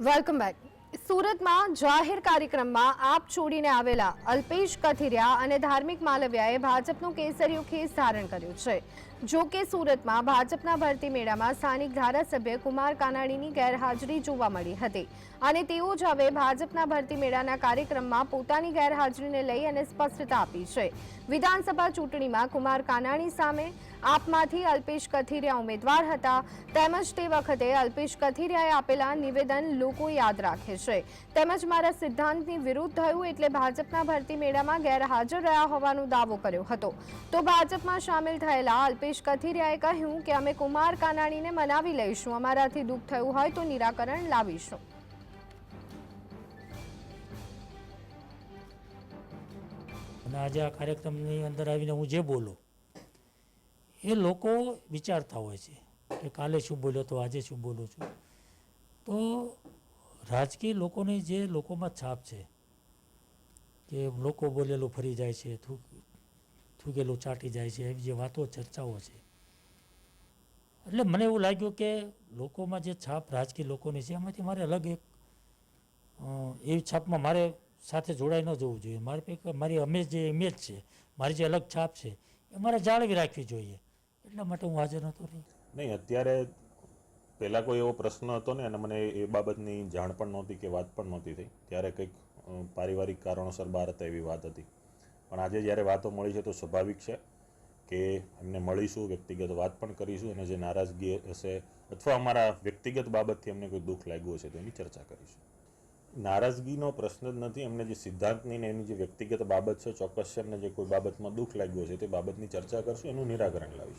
Welcome back. સુરતમાં જાહેર કાર્યક્રમમાં આપ છોડીને આવેલા અલ્પેશ કથિરિયા અને ધાર્મિક માલવિયાએ ભાજપનું કેસરિયું ખેસ ધારણ કર્યું છે. જો કે સુરતમાં ભાજપના ભરતી મેળામાં સ્થાનિક ધારાસભ્ય કુમાર કાનાણીની ગેરહાજરી જોવા મળી હતી અને તેઓ જ હવે ભાજપના ભરતી મેળાના કાર્યક્રમમાં પોતાની ગેરહાજરીને લઈ અને સ્પષ્ટતા આપી છે. વિધાનસભા ચૂંટણીમાં કુમાર કાનાણી સામે આપમાંથી અલ્પેશ કથિરિયા ઉમેદવાર હતા. તેમજ તે વખતે અલ્પેશ કથિરિયાએ આપેલા નિવેદન લોકો યાદ રાખે છે. તેમજ મારા સિદ્ધાંતની વિરુદ્ધ થયું એટલે ભાજપના ભરતી મેળામાં ગેરહાજર રહ્યા હોવાનો દાવો કર્યો હતો. તો ભાજપમાં સામેલ થયેલા અલ્પેશ કથિરિયાએ કહ્યું કે અમે કુમાર કાનાણીને મનાવી લઈશું. અમારાથી દુઃખ થયું હોય તો નિરાકરણ લાવીશું. આજે આ કાર્યક્રમની અંદર આવીને હું જે બોલું, એ લોકો વિચારતા હોય છે કે કાલે શું બોલ્યો તો આજે શું બોલું છું. તો રાજકીય લોકોની જે લોકોમાં છાપ છે, કે લોકો બોલેલું ફરી જાય છે, થૂક, થૂકેલું ચાટી જાય છે, એવી જે વાતો, ચર્ચાઓ છે. એટલે મને એવું લાગ્યું કે લોકોમાં જે છાપ રાજકીય લોકોની છે, એમાંથી મારે અલગ એક એવી છાપમાં મારે સાથે જોડાઈ ન જવું જોઈએ. મારી મારી અમે જે ઇમેજ છે, મારી જે અલગ છાપ છે, એ મારે જાળવી રાખવી જોઈએ. એટલા માટે હું હાજર નહોતો નહીં, અત્યારે પહેલાં કોઈ એવો પ્રશ્ન હતો ને અને મને એ બાબતની જાણ પણ નહોતી કે વાત પણ નહોતી થઈ. ત્યારે કંઈક પારિવારિક કારણોસર બહાર હતા એવી વાત હતી. પણ આજે જ્યારે વાતો મળી છે તો સ્વાભાવિક છે કે એમને મળીશું, વ્યક્તિગત વાત પણ કરીશું અને જે નારાજગી હશે અથવા અમારા વ્યક્તિગત બાબતથી એમને કોઈ દુઃખ લાગ્યું હશે તો એની ચર્ચા કરીશું. નારાજગીનો પ્રશ્ન જ નથી એમને જે સિદ્ધાંતની ને એની જે વ્યક્તિગત બાબત છે, ચોક્કસ છે એમને જે કોઈ બાબતમાં દુઃખ લાગ્યું હશે તે બાબતની ચર્ચા કરશું, એનું નિરાકરણ લાવીશું.